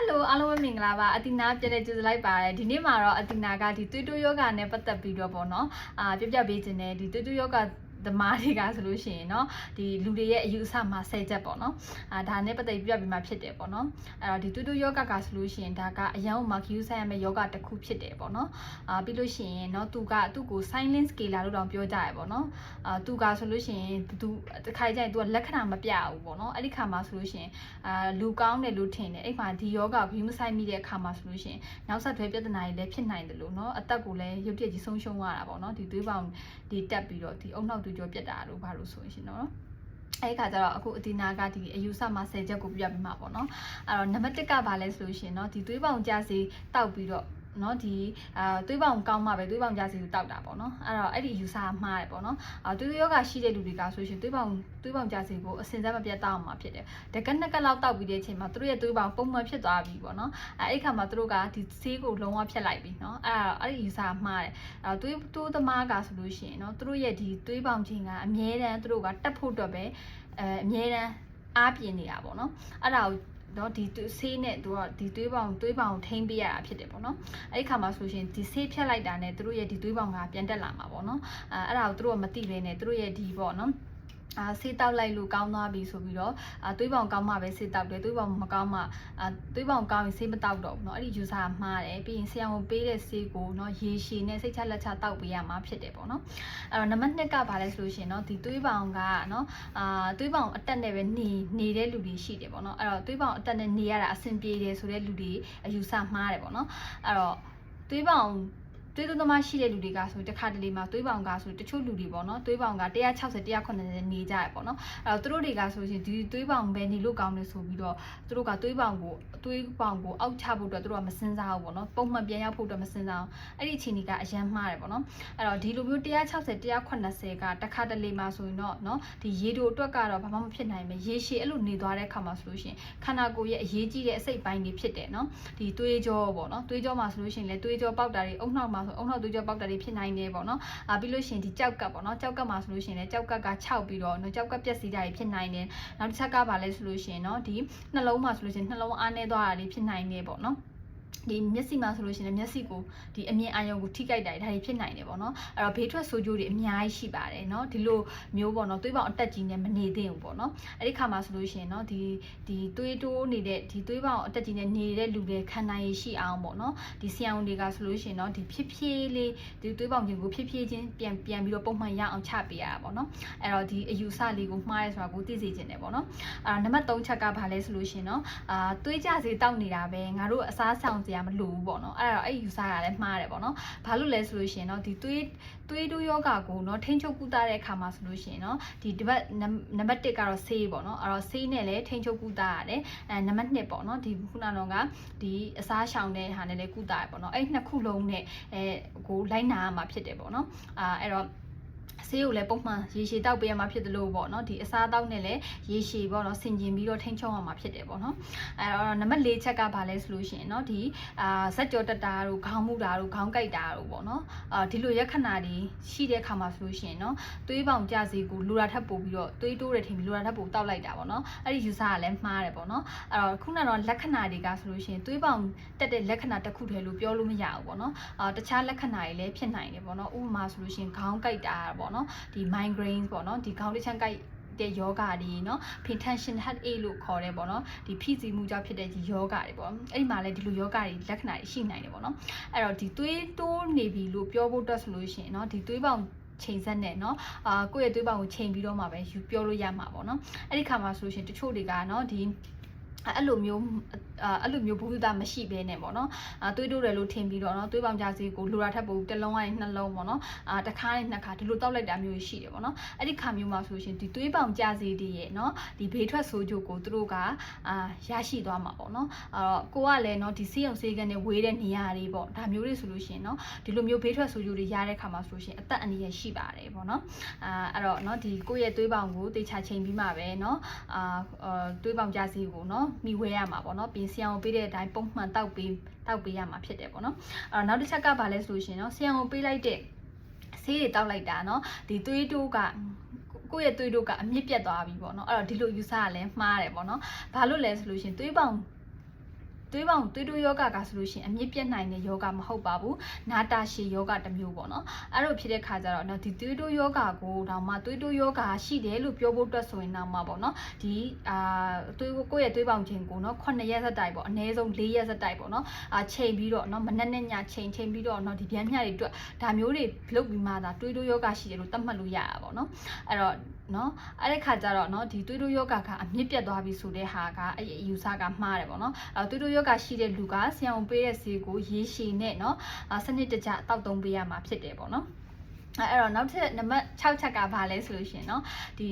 Hello အားလုံးပဲမင်္ဂလာပါအတီနာပြည့်တဲ့ကျေးဇူးလိုက်ပါတယ်ဒီနေ့မှာတော့အတီနာကဒီသွေးတိုးယောဂနဲ့ပတ်သက်ပြီးတော့ပေါ့နော်အာပြပြပေးခြင်းနဲ့ဒီသွေးတိုးယောဂ သမားတွေကဆိုလို့ရှိရင်เนาะဒီလူတွေရဲ့အယူအဆမှာဆယ်ချက်ပေါ့နော်အာဒါနဲ့ပတ်သက်ပြီးပြပြပေးမှဖြစ်တယ်ပေါ့နော်အဲ့တော့ဒီတူတူယောဂကဆိုလို့ရှိရင်ဒါကအရန်မှာ queue ဆိုင်ရမယ့်ယောဂတစ်ခုဖြစ်တယ်ပေါ့နော်အာပြီးလို့ရှိရင်เนาะသူကသူ့ကို silent scalar လို့တောင်ပြောကြရပေါ့နော်အာသူကဆိုလို့ရှိရင်သူတစ်ခါကျရင်သူကလက္ခဏာမပြဘူးပေါ့နော်အဲ့ဒီခါမှာဆိုလို့ရှိရင်အာလူကောင်းတယ်လို့ထင်တယ်အဲ့မှာဒီယောဂကို queue မဆိုင်မိတဲ့အခါမှာဆိုလို့ရှိရင်နောက်ဆက်တွဲပြဿနာတွေလည်းဖြစ်နိုင်တယ်လို့เนาะအသက်ကိုလည်းရုပ်တရက်ကြီးဆုံးရှုံးရတာပေါ့နော်ဒီသွေးပေါင်ဒီတက်ပြီးတော့ဒီအုံနောက် သွေးကြောပြတ်တာလို့ဘာလို့ဆိုရင်ရှင်เนาะ အဲ့ခါကျတော့အခုအတီနာကဒီအယူဆမှာ10ချက်ကိုပြပြပေးမှာပေါ့နော်အဲ့တော့နံပါတ်1ကဘာလဲဆိုလို့ရှိရင်เนาะဒီသွေးပေါင်ကြစီတောက်ပြီးတော့ เนาะဒီအာသွေးပေါင်ကောင်းမှပဲသွေးပေါင်ကြစီကိုတောက်တာပေါ့နော်အဲ့တော့အဲ့ဒီအယူဆမှားတယ်ပေါ့နော်အာသွေးရောဂါရှိတဲ့လူတွေကဆိုရှင်သွေးပေါင်သွေးပေါင်ကြစီကိုအစင်စက်မပြတ်တောက်အောင်မှာဖြစ်တယ်တကက်နှစ်ကက်လောက်တောက်ပြီးတဲ့အချိန်မှာသူတို့ရဲ့သွေးပေါင်ပုံမှန်ဖြစ်သွားပြီပေါ့နော်အဲ့အဲ့ခါမှာသူတို့ကဒီဆေးကိုလုံးဝဖြတ်လိုက်ပြီเนาะအဲ့ဒါအဲ့ဒီအယူဆမှားတယ်အဲ့တော့သွေးတိုးသမားကဆိုလို့ရှိရင်เนาะသူတို့ရဲ့ဒီသွေးပေါင်ချင်းကအမြဲတမ်းသူတို့ကတက်ဖို့အတွက်ပဲအဲအမြဲတမ်းအားပြင်းနေတာပေါ့နော်အဲ့ဒါကို တော့ဒီဆေးနဲ့သူကဒီသွေးပေါင်သွေးပေါင်ထိမ့်ပေးရတာဖြစ်တယ်ပေါ့နော်အဲ့ဒီခါမှာဆိုရှင်ဒီဆေးဖြတ်လိုက်တာနဲ့သူတို့ရဲ့ဒီသွေးပေါင်ကပြန်တက်လာမှာပေါ့နော်အဲအဲ့ဒါကိုသူတို့ကမသိဘဲနဲ့သူတို့ရဲ့ဒီပေါ့နော် အာဆေးတောက်လိုက်လို့ကောင်းသွားပြီဆိုပြီးတော့အာသွေးပေါင်ကောင်းမှပဲဆေးတောက်တယ်သွေးပေါင်မကောင်းမှအာသွေးပေါင်ကောင်းရင်ဆေးမတောက်တော့ဘူးเนาะအဲ့ဒီ user ကမှားတယ်ပြီးရင်ဆရာဝန်ပေးတဲ့ဆေးကိုเนาะရေရှည်နဲ့စိတ်ချလက်ချတောက်ပေးရမှာဖြစ်တယ်ပေါ့နော်အဲ့တော့နံပါတ်2ကဘာလဲဆိုလို့ရှိရင်เนาะဒီသွေးပေါင်ကเนาะအာသွေးပေါင်အတက်နဲ့ပဲနေနေတဲ့လူတွေရှိတယ်ပေါ့နော်အဲ့တော့သွေးပေါင်အတက်နဲ့နေရတာအဆင်ပြေတယ်ဆိုတဲ့လူတွေအယူဆမှားတယ်ပေါ့နော်အဲ့တော့သွေးပေါင် သွေးသွင်းသမားရှိတဲ့လူတွေကဆိုတခါတလေမှာသွေးပေါင်ကဆိုတချို့လူတွေပေါ့နော်သွေးပေါင်က160 190နေကြရပေါ့နော်အဲ့တော့သူတို့တွေကဆိုရင်ဒီသွေးပေါင်ပဲနေလို့ကောင်းတယ်ဆိုပြီးတော့သူတို့ကသွေးပေါင်ကိုသွေးပေါင်ကိုအောက်ချဖို့အတွက်သူတို့ကမစင်စားဘူးပေါ့နော်ပုံမှန်ပြန်ရောက်ဖို့အတွက်မစင်စားအောင်အဲ့ဒီအချိန်ကြီးကအရန်မှားတယ်ပေါ့နော်အဲ့တော့ဒီလိုမျိုး160 190ကတခါတလေမှာဆိုရင်တော့နော်ဒီရေတိုအတွက်ကတော့ဘာမှမဖြစ်နိုင်ဘူးရေရှည်အဲ့လိုနေသွားတဲ့အခါမှာဆိုလို့ရှိရင်ခန္ဓာကိုယ်ရဲ့အရေးကြီးတဲ့အစိတ်ပိုင်းတွေဖြစ်တယ်နော်ဒီသွေးကြောပေါ့နော်သွေးကြောမှာဆိုလို့ရှိရင်လည်းသွေးကြောပေါက်တာတွေအုံနှောက်မှာဆိုအုံနှောက်သွေးကြောပေါက်တာတွေဖြစ်နိုင်တယ်ပေါ့နော်အာပြီးလို့ရှိရင်ဒီကြောက်ကပ်ပေါ့နော်ကြောက်ကပ်မှာဆိုလို့ရှိရင်လည်းကြောက်ကပ်က6ပြီးတော့နော်ကြောက်ကပ်ပြက်စီးတာတွေဖြစ်နိုင်တယ်နောက်တစ်ချက်ကပါလဲဆိုလို့ရှိရင်နော်ဒီနှလုံးမှာဆိုလို့ရှိရင်နှလုံးအားနေသွားတာတွေဖြစ်နိုင်တယ်ပေါ့နော် ဒီမျက်စိမှာဆိုလို့ရှိရင်မျက်စိကိုဒီအမြင်အာရုံကိုထိခိုက်တာတွေဒါတွေဖြစ်နိုင်တယ်ပေါ့နော်အဲ့တော့ဘေးထွက်ဆိုးကျိုးတွေအများကြီးရှိပါတယ်เนาะဒီလိုမျိုးပေါ့နော်သွေးပေါင်အတက်ကြီးနဲ့မနေသင့်ဘူးပေါ့နော်အဲ့ဒီခါမှာဆိုလို့ရှိရင်เนาะဒီဒီသွေးတိုးနေတဲ့ဒီသွေးပေါင်အတက်ကြီးနဲ့နေတဲ့လူတွေခံနိုင်ရရှိအောင်ပေါ့နော်ဒီဆီအောင်တွေကဆိုလို့ရှိရင်เนาะဒီဖြစ်ဖြစ်လေးဒီသွေးပေါင်ခြင်းကိုဖြစ်ဖြစ်ချင်းပြန်ပြန်ပြီးတော့ပုံမှန်ရအောင်ချပေးရတာပေါ့နော်အဲ့တော့ဒီအယူဆလေးကိုမှားရဲဆိုတာကိုသိစေချင်တယ်ပေါ့နော်အာနံပါတ်3ချက်ကဘာလဲဆိုလို့ရှိရင်เนาะအာသွေးကြစေတောက်နေတာပဲငါတို့အစားဆောင် စရာမလိုဘူးပေါ့နော်အဲ့ဒါတော့အဲ့ဒီယူဆရတာလည်းမှားတယ်ပေါ့နော်ဘာလို့လဲဆိုလို့ရှိရင်တော့ဒီသွေးသွေးတို့ယောဂကိုနော်ထိန်းချုပ်ကုသတဲ့အခါမှာဆိုလို့ရှိရင်နော်ဒီဒီဘက်နံပါတ်1ကတော့ဆေးပေါ့နော်အဲ့တော့ဆေးနဲ့လည်းထိန်းချုပ်ကုသရတယ်အဲနံပါတ်2ပေါ့နော်ဒီခုနကတော့ကဒီအစားရှောင်တဲ့ဟာနဲ့လည်းကုသရပေါ့နော်အဲ့နှစ်ခုလုံးနဲ့အဲကိုလိုက်နာရမှာဖြစ်တယ်ပေါ့နော်အာအဲ့တော့ ဆေးကိုလည်းပုံမှန်ရေရှည်တောက်ပေးရမှာဖြစ်တယ်လို့ပေါ့နော်ဒီအစားတောက်နဲ့လည်းရေရှည်ပေါ့နော်ဆင်ကျင်ပြီးတော့ထိန်းချုပ်ရမှာဖြစ်တယ်ပေါ့နော်အဲတော့နံပါတ်၄ချက်ကဘာလဲဆိုလို့ရှိရင်เนาะဒီအာဇက်ကြောတက်တာတို့ခေါင်းမှုတာတို့ခေါင်းကိုက်တာတို့ပေါ့နော်အာဒီလိုရက်ခဏတွေရှိတဲ့ခါမှာဆိုလို့ရှိရင်เนาะသွေးပေါင်ကြစီကိုလူရာထပ်ပို့ပြီးတော့သွေးတိုးတယ်ထင်ပြီးလူရာထပ်ပို့တောက်လိုက်တာပေါ့နော်အဲ့ဒီ user ကလည်းမှားတယ်ပေါ့နော်အဲ့တော့ခုနကတော့လက္ခဏာတွေကဆိုလို့ရှိရင်သွေးပေါင်တက်တဲ့လက္ခဏာတစ်ခုတည်းလို့ပြောလို့မရဘူးပေါ့နော်အာတခြားလက္ခဏာတွေလည်းဖြစ်နိုင်တယ်ပေါ့နော်ဥပမာဆိုလို့ရှိရင်ခေါင်းကိုက်တာပေါ့ နော်ဒီ migraine ပေါ့နော်ဒီခေါင်းတစ်ချမ်းကိုက်တဲ့ယောဂတွေเนาะ tension headache လို့ခေါ်တယ်ပေါ့နော်ဒီဖိစီးမှုကြောင့်ဖြစ်တဲ့ဒီယောဂတွေပေါ့အဲ့ဒီမှာလည်းဒီလိုယောဂတွေလက္ခဏာတွေရှိနိုင်တယ်ပေါ့နော်အဲ့တော့ဒီသွေးတိုးနေပြီလို့ပြောဖို့အတွက်ဆိုလို့ရှိရင်เนาะဒီသွေးပေါင်ချိန်ဆက်နဲ့เนาะအာကိုယ့်ရဲ့သွေးပေါင်ကိုချိန်ပြီးတော့မှပဲယူပြောလို့ရမှာပေါ့နော်အဲ့ဒီခါမှာဆိုလို့ရှိရင်တချို့တွေကเนาะဒီအဲ့လိုမျိုး အဲ့လိုမျိုးဘူမိပါမရှိဘဲနဲ့ပေါ့နော်အာသွေးတိုးတယ်လို့ထင်ပြီးတော့နော်သွေးပေါင်ကြဆေးကိုလိုရာထက်ပိုတစ်လုံးကနေနှလုံးပေါ့နော်အာတစ်ခါနဲ့နှစ်ခါဒီလိုတောက်လိုက်တာမျိုးရှိတယ်ပေါ့နော်အဲ့ဒီခါမျိုးမှာဆိုရှင်ဒီသွေးပေါင်ကြဆေးတွေရဲ့နော်ဒီဘေးထွက်ဆိုးကြိုကိုသူတို့ကအာရရှိသွားမှာပေါ့နော်အဲ့တော့ကိုကလည်းနော်ဒီဆေးရုံဆေးကနေဝေးတဲ့နေရာတွေပေါ့ဒါမျိုးတွေဆိုလို့ရှင်နော်ဒီလိုမျိုးဘေးထွက်ဆိုးကြိုတွေရတဲ့ခါမှာဆိုရှင်အသက်အန္တရာယ်ရှိပါတယ်ပေါ့နော်အာအဲ့တော့နော်ဒီကိုယ့်ရဲ့သွေးပေါင်ကိုတေချာချိန်ပြီးမှပဲနော်အာသွေးပေါင်ကြဆေးကိုနော်မိဝဲရမှာပေါ့နော်ပြင်ဆရာဝန်ပေးတဲ့အတိုင်းပုံမှန်တောက်ပေးတောက်ပေးရမှာဖြစ်တယ်ပေါ့နော်အဲ့နောက်တစ်ချက်ကဘာလဲဆိုလို့ရှင်နော်ဆရာဝန်ပေးလိုက်တဲ့ဆေးတွေတောက်လိုက်တာနော်ဒီသွေးတိုးကကိုယ့်ရဲ့သွေးတို့ကအမြင့်ပြတ်သွားပြီပေါ့နော်အဲ့တော့ဒီလိုယူဆရလဲမှားတယ်ပေါ့နော်ဘာလို့လဲဆိုလို့ရှင်သွေးပေါင် သွေးပေါင်သွေးတိုးယောဂကဆိုလို့ရှိရင်အမြင့်ပြတ်နိုင်တဲ့ယောဂမဟုတ်ပါဘူးနာတာရှည်ယောဂတစ်မျိုးပေါ့နော်အဲ့လိုဖြစ်တဲ့ခါကျတော့နော်ဒီသွေးတိုးယောဂကိုတော့မှသွေးတိုးယောဂရှိတယ်လို့ပြောဖို့အတွက်ဆိုရင်တော့မှပေါ့နော်ဒီအာသွေးကိုယ့်ရဲ့သွေးပေါင်ချိန်ကိုနော်9ရက်စက်တိုက်ပေါ့အနည်းဆုံး4ရက်စက်တိုက်ပေါ့နော်အာချိန်ပြီးတော့နော်မနက်နဲ့ညချိန်ချိန်ပြီးတော့နော်ဒီပြန်မြတွေအတွက်ဒါမျိုးတွေလုပ်ပြီးမှသာသွေးတိုးယောဂရှိတယ်လို့သတ်မှတ်လို့ရတာပေါ့နော်အဲ့တော့နော်အဲ့ဒီခါကျတော့နော်ဒီသွေးတိုးယောဂကအမြင့်ပြတ်သွားပြီဆိုတဲ့ဟာကအဲ့ဒီအယူဆကမှားတယ်ပေါ့နော်အဲ့တော့သွေးတိုးယောဂရှိတဲ့လူကဆရာဝန်ပေးတဲ့ဆေးကိုရေရှည်နဲ့နော်အာစနစ်တကျတောက်သုံးပေးရမှာဖြစ်တယ်ပေါ့နော်အဲ့အဲ့တော့နောက်ထပ်နံပါတ်6ချက်ကဘာလဲဆိုလို့ရှိရင်เนาะဒီ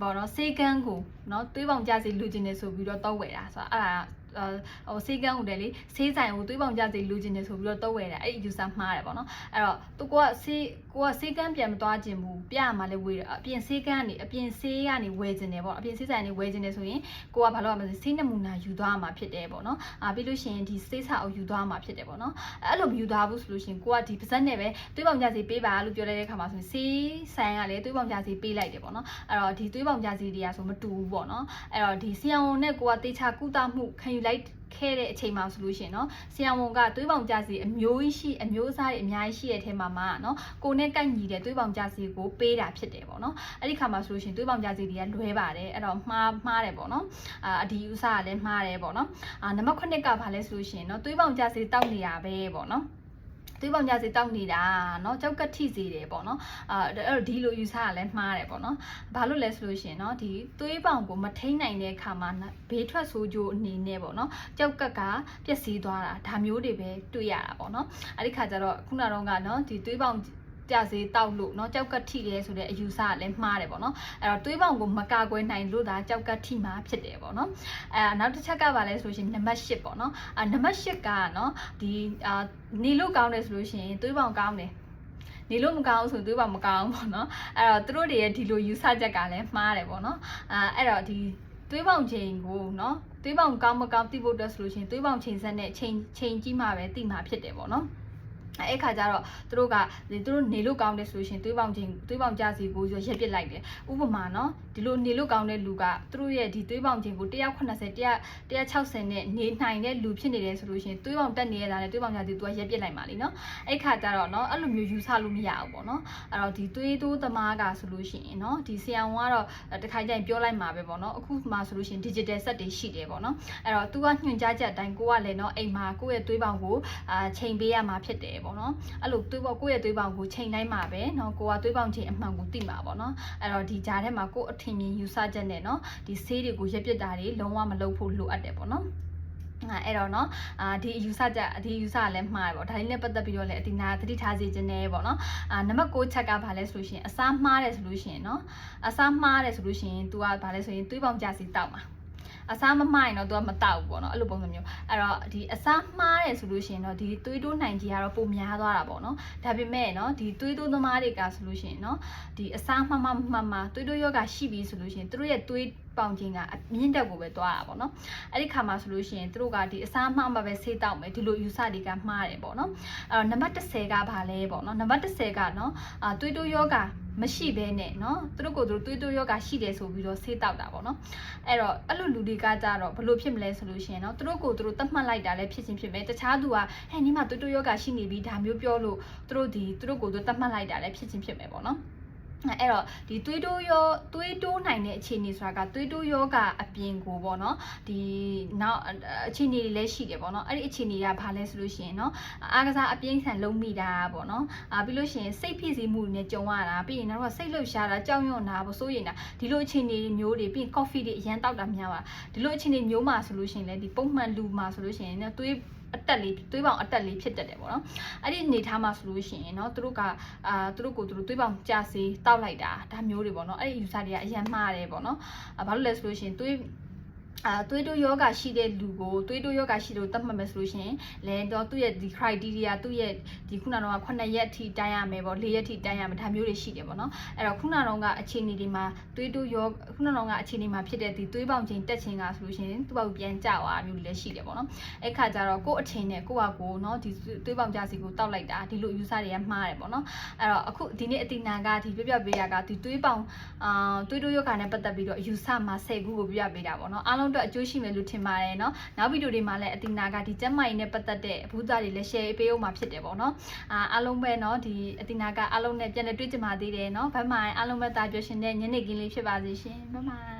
ဘောတော့စေကန်းကိုเนาะသွေးပေါင်ကြစီလူကျင်နေဆိုပြီးတော့တောက်ဝယ်တာဆိုတော့အဲ့ဒါ ဟိုစေကန်းကိုတည်းလေဆေးဆိုင်ကိုသွေးပေါင်ကြစီလူကျင်နေဆိုပြီးတော့တောက်ဝယ်တာအဲ့ဒီ user မှားတယ်ပေါ့နော်အဲ့တော့သူကဆေးကိုကဆေးကန်းပြန်မသွားခြင်းဘူးပြရမှာလဲဝေးအပြင်ဆေးကန်းကနေအပြင်ဆေးကနေဝယ်ခြင်းတယ်ပေါ့အပြင်ဆေးဆိုင်ကနေဝယ်ခြင်းတယ်ဆိုရင်ကိုကဘာလို့ရမလဲဆေးနမူနာယူသွားမှာဖြစ်တယ်ပေါ့နော်အာပြီးလို့ရှိရင်ဒီဆေးစာအုပ်ယူသွားမှာဖြစ်တယ်ပေါ့နော်အဲ့လိုမယူသွားဘူးဆိုလို့ရှိရင်ကိုကဒီပါဇက်နဲ့ပဲသွေးပေါင်ကြစီပေးပါလို့ပြောလိုက်တဲ့ခါမှာဆိုရင်ဆေးဆိုင်ကလည်းသွေးပေါင်ကြစီပေးလိုက်တယ်ပေါ့နော်အဲ့တော့ဒီသွေးပေါင်ကြစီတွေကဆိုမတူဘူးပေါ့နော်အဲ့တော့ဒီဆီယံဝန်နဲ့ကိုကတေချာကုသမှုခံယူလိုက်ခဲ့တဲ့အချိန်မှာဆိုလို့ရှင်နော်ဆီယံဝန်ကသွေးပေါင်ကြစီအမျိုးကြီးရှိအမျိုးအစားတွေအများကြီးရှိတဲ့အထဲမှာမှာနော်ကိုနဲ့ကိုက်ညီတဲ့သွေးပေါင်ကြစီကိုပေးတာဖြစ်တယ်ပေါ့နော်အဲ့ဒီခါမှာဆိုလို့ရှင်သွေးပေါင်ကြစီတွေကလွဲပါတယ်အဲ့တော့မှားမှားတယ်ပေါ့နော်အာဒီယူဆကလည်းမှားတယ်ပေါ့နော်အာနံပါတ်9ကဘာလဲဆိုလို့ရှင်နော်သွေးပေါင်ကြစီတောက်နေရပဲပေါ့နော် သွေးပေါင်ကြစီတောက်နေတာเนาะကြောက်ကထိစေတယ်ပေါ့နော်အာအဲ့တော့ဒီလိုယူဆရလဲမှားတယ်ပေါ့နော်ဘာလို့လဲဆိုလို့ရှိရင်เนาะဒီသွေးပေါင်ကိုမထိန်နိုင်တဲ့အခါမှာဘေးထွက်ဆိုးကျိုးအနေနဲ့ပေါ့နော်ကြောက်ကက်ကပျက်စီးသွားတာဒါမျိုးတွေပဲတွေ့ရတာပေါ့နော်အဲ့ဒီခါကျတော့ခုနတော့ကเนาะဒီသွေးပေါင် ကြစေတောက်လို့เนาะကြောက်ကတ်ထိတယ်ဆိုတဲ့အယူဆကလည်းမှားတယ်ပေါ့နော်အဲ့တော့တွေးပေါင်ကိုမကာကွယ်နိုင်လို့ဒါကြောက်ကတ်ထိမှာဖြစ်တယ်ပေါ့နော်အဲနောက်တစ်ချက်ကပါလဲဆိုလို့ရှိရင်နံပါတ်၈ပေါ့နော်အဲနံပါတ်၈ကเนาะဒီအာနေလို့ကောင်းတယ်ဆိုလို့ရှိရင်တွေးပေါင်ကောင်းတယ်နေလို့မကောင်းဆိုသွေးပေါင်မကောင်းပေါ့နော်အဲ့တော့သူတို့တွေရဲ့ဒီလိုယူဆချက်ကလည်းမှားတယ်ပေါ့နော်အဲအဲ့တော့ဒီသွေးပေါင်ချိန်ကိုเนาะသွေးပေါင်ကောင်းမကောင်းသိဖို့အတွက်ဆိုလို့ရှိရင်သွေးပေါင်ချိန်ဆက်နဲ့ချိန်ချိန်ကြီးမှပဲသိမှာဖြစ်တယ်ပေါ့နော် အဲ့ခါကျတော့သူတို့ကသူတို့နေလို့ကောင်းတယ်ဆိုလို့ရှင်သွေးပေါင်ချင်းသွေးပေါင်ကြစီကိုရက်ပစ်လိုက်တယ်ဥပမာနော်ဒီလိုနေလို့ကောင်းတဲ့လူကသူတို့ရဲ့ဒီသွေးပေါင်ချင်းကို180 160နဲ့နေနိုင်တဲ့လူဖြစ်နေတယ်ဆိုလို့ရှင်သွေးပေါင်တက်နေရတာနဲ့သွေးပေါင်ကြစီသူကရက်ပစ်လိုက်ပါလိနော်အဲ့ခါကျတော့နော်အဲ့လိုမျိုးယူဆလို့မရဘူးပေါ့နော်အဲ့တော့ဒီသွေးတိုးသမားကဆိုလို့ရှင်နော်ဒီဆီယံဝန်ကတော့တခါကျရင်ပြောလိုက်မှာပဲပေါ့နော်အခုမှဆိုလို့ရှင် digital set တွေရှိတယ်ပေါ့နော်အဲ့တော့သူကညွှန်ကြားချက်အတိုင်းကိုကလည်းနော်အိမ်မှာကိုယ့်ရဲ့သွေးပေါင်ကိုအာချိန်ပေးရမှာဖြစ်တယ်ပေါ့နော်အဲ့လိုသွေးပေါင်ကိုယ့်ရဲ့သွေးပေါင်ကိုချိန်တိုင်းမှာပဲเนาะကိုကသွေးပေါင်ချိန်အမှန်ကိုသိမှာပေါ့နော်အဲ့တော့ဒီကြားထဲမှာကိုယ်အထင်မြင်ယူဆချက်နဲ့เนาะဒီဆေးတွေကိုရက်ပစ်တာတွေလုံးဝမလုပ်ဖို့လိုအပ်တယ်ပေါ့နော်အဲ့တော့เนาะအာဒီ user ကြဒီ user လည်းမှားတယ်ပေါ့ဒါလေးနဲ့ပတ်သက်ပြီးတော့လည်းအတင်နာသတိထားစေခြင်းနဲ့ပေါ့เนาะအာနံပါတ်6ချက်ကဘာလဲဆိုလို့ရှိရင်အစားမှားတယ်ဆိုလို့ရှိရင်เนาะအစားမှားတယ်ဆိုလို့ရှိရင် तू ကဘာလဲဆိုရင်သွေးပေါင်ကြစီတောက်မှာ အစားမမှားရင်တော့ तू ကမတောက်ဘူးပေါ့နော်အဲ့လိုပုံစံမျိုးအဲ့တော့ဒီအစားမှားတယ်ဆိုလို့ရှိရင်တော့ဒီသွေးတိုးနိုင်ကြီးကတော့ပုံများသွားတာပေါ့နော်ဒါပေမဲ့နော်ဒီသွေးတိုးသမားတွေကဆိုလို့ရှိရင်နော်ဒီအစားမှမမှမသွေးတိုးယောဂရှိပြီဆိုလို့ရှိရင်သူတို့ရဲ့သွေးပေါင်ခြင်းကအမြင့်တက်ကိုပဲသွားတာပေါ့နော်အဲ့ဒီခါမှာဆိုလို့ရှိရင်သူတို့ကဒီအစားမှမှပဲဆေးတောက်မယ်ဒီလိုယူဆတွေကမှားတယ်ပေါ့နော်အဲ့တော့နံပါတ်10ကဘာလဲပေါ့နော်နံပါတ်10ကနော်အာသွေးတိုးယောဂမရှိဘဲနဲ့เนาะသူတို့ကိုသူတို့သွေးတိုးယောဂရှိတယ်ဆိုပြီးတော့ဆေးတောက်တာပေါ့နော်အဲ့တော့အဲ့လိုလူတွေကကြတော့ဘလို့ဖြစ်မလဲဆိုလို့ရှိရင်เนาะသူတို့ကိုသူတို့တတ်မှတ်လိုက်တာလည်းဖြစ်ချင်းဖြစ်မယ်တခြားသူကဟဲ့ညီမသွေးတိုးယောဂရှိနေပြီဒါမျိုးပြောလို့သူတို့ဒီသူတို့ကိုသူတတ်မှတ်လိုက်တာလည်းဖြစ်ချင်းဖြစ်မယ်ပေါ့နော် အဲ့တော့ဒီသွေးတိုးရောသွေးတိုးနိုင်တဲ့အခြေအနေဆိုတာကသွေးတိုးယောဂအပြင်ကိုပေါ့နော်ဒီနောက်အခြေအနေတွေလည်းရှိတယ်ပေါ့နော်အဲ့ဒီအခြေအနေကဘာလဲဆိုလို့ရှိရင်နော်အားကစားအပြင်းထန်လုံးမိတာပေါ့နော်အာပြီးလို့ရှိရင်စိတ်ဖြစ်စီမှုတွေနဲ့ကြုံရတာပြီးရင်တော့စိတ်လှုပ်ရှားတာကြောက်ရွံ့တာပေါ့စိုးရိမ်တာဒီလိုအခြေအနေမျိုးတွေပြီးရင် coffee တွေအရန်တောက်တာများပါဒီလိုအခြေအနေမျိုးမှာဆိုလို့ရှိရင်လည်းဒီပုံမှန်လူမှာဆိုလို့ရှိရင်သွေး အတက်လေးသွေးပေါင်အတက်လေးဖြစ်တတ်တယ်ပေါ့နော်အဲ့ဒီအနေထားမှာဆိုလို့ရှိရင်เนาะသူတို့ကအာသူတို့ကိုသူတို့သွေးပေါင်ကြာစေးတောက်လိုက်တာဒါမျိုးတွေပေါ့နော်အဲ့ဒီ user တွေကအရင်မှားတယ်ပေါ့နော်အာဘာလို့လဲဆိုလို့ရှိရင်သွေး အာသွေးတိုးယောဂရှိတဲ့လူကိုသွေးတိုးယောဂရှိလို့သတ်မှတ်မယ်ဆိုလို့ရှင်လဲတော့သူ့ရဲ့ဒီ criteria သူ့ရဲ့ဒီခုနကတော့9ရက်ထိတိုင်းရမယ်ပေါ့4ရက်ထိတိုင်းရမယ်ဒါမျိုးတွေရှိတယ်ပေါ့နော်အဲ့တော့ခုနကတော့အခြေအနေဒီမှာသွေးတိုးယောခုနကတော့အခြေအနေမှာဖြစ်တဲ့ဒီသွေးပေါင်ချိန်တက်ခြင်းကဆိုလို့ရှင်သူ့ဘောက်ပြန်ကျသွားမျိုးတွေလည်းရှိတယ်ပေါ့နော်အဲ့ခါကျတော့ကို့အထင်နဲ့ကို့ဟာကိုနော်ဒီသွေးပေါင်ကျစီကိုတောက်လိုက်တာဒီလို user တွေကမှားတယ်ပေါ့နော်အဲ့တော့အခုဒီနေ့အတီနာကဒီပြပြပေးတာကဒီသွေးပေါင်အာသွေးတိုးယောဂနဲ့ပတ်သက်ပြီးတော့ user မှာ10ခုကိုပြပြပေးတာပေါ့နော်အားလုံး လုံးအတွက်အကျိုးရှိမယ်လို့ထင်ပါတယ်เนาะနောက်ဗီဒီယိုတွေမှာလည်းအတီနာကဒီကျမ်းမာရေးနဲ့ပတ်သက်တဲ့အဘူးသားတွေလည်း share ပေးအောင်မှာဖြစ်တယ်ပေါ့နော်အာအားလုံးပဲเนาะဒီအတီနာကအားလုံးနဲ့ပြန်လည်တွေ့ကြပါသေးတယ်เนาะဘိုင်မိုင်အားလုံးပဲတာပြောရှင်တဲ့ညနေခင်းလေးဖြစ်ပါစေရှင်ဘိုင်မိုင်